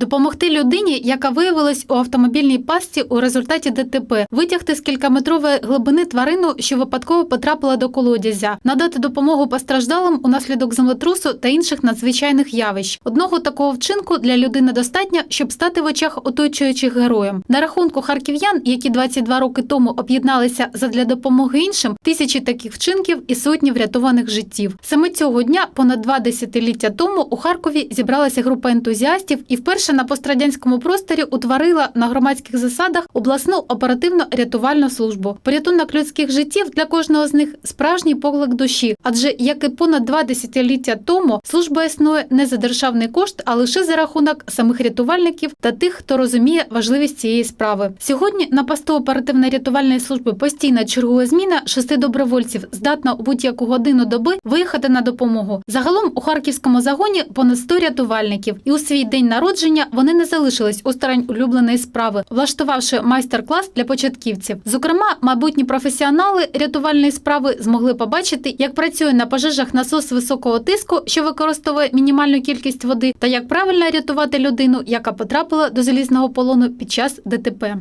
Допомогти людині, яка виявилась у автомобільній пастці у результаті ДТП, витягти з кількаметрової глибини тварину, що випадково потрапила до колодязя, надати допомогу постраждалим унаслідок землетрусу та інших надзвичайних явищ. Одного такого вчинку для людини достатньо, щоб стати в очах оточуючих героєм. На рахунку харків'ян, які 22 роки тому об'єдналися задля допомоги іншим, тисячі таких вчинків і сотні врятованих життів. Саме цього дня, понад два десятиліття тому, у Харкові зібралася група ентузіастів і вперше на пострадянському просторі утворила на громадських засадах обласну оперативно-рятувальну службу. Порятунок людських життів для кожного з них справжній поклик душі, адже як і понад два десятиліття тому, служба існує не за державний кошт, а лише за рахунок самих рятувальників та тих, хто розуміє важливість цієї справи. Сьогодні на посту оперативно-рятувальної служби постійно чергує зміна шести добровольців, здатна у будь-яку годину доби виїхати на допомогу. Загалом у харківському загоні понад 100 рятувальників, і у свій день народження вони не залишились осторонь улюбленої справи, влаштувавши майстер-клас для початківців. Зокрема, майбутні професіонали рятувальної справи змогли побачити, як працює на пожежах насос високого тиску, що використовує мінімальну кількість води, та як правильно рятувати людину, яка потрапила до залізного полону під час ДТП.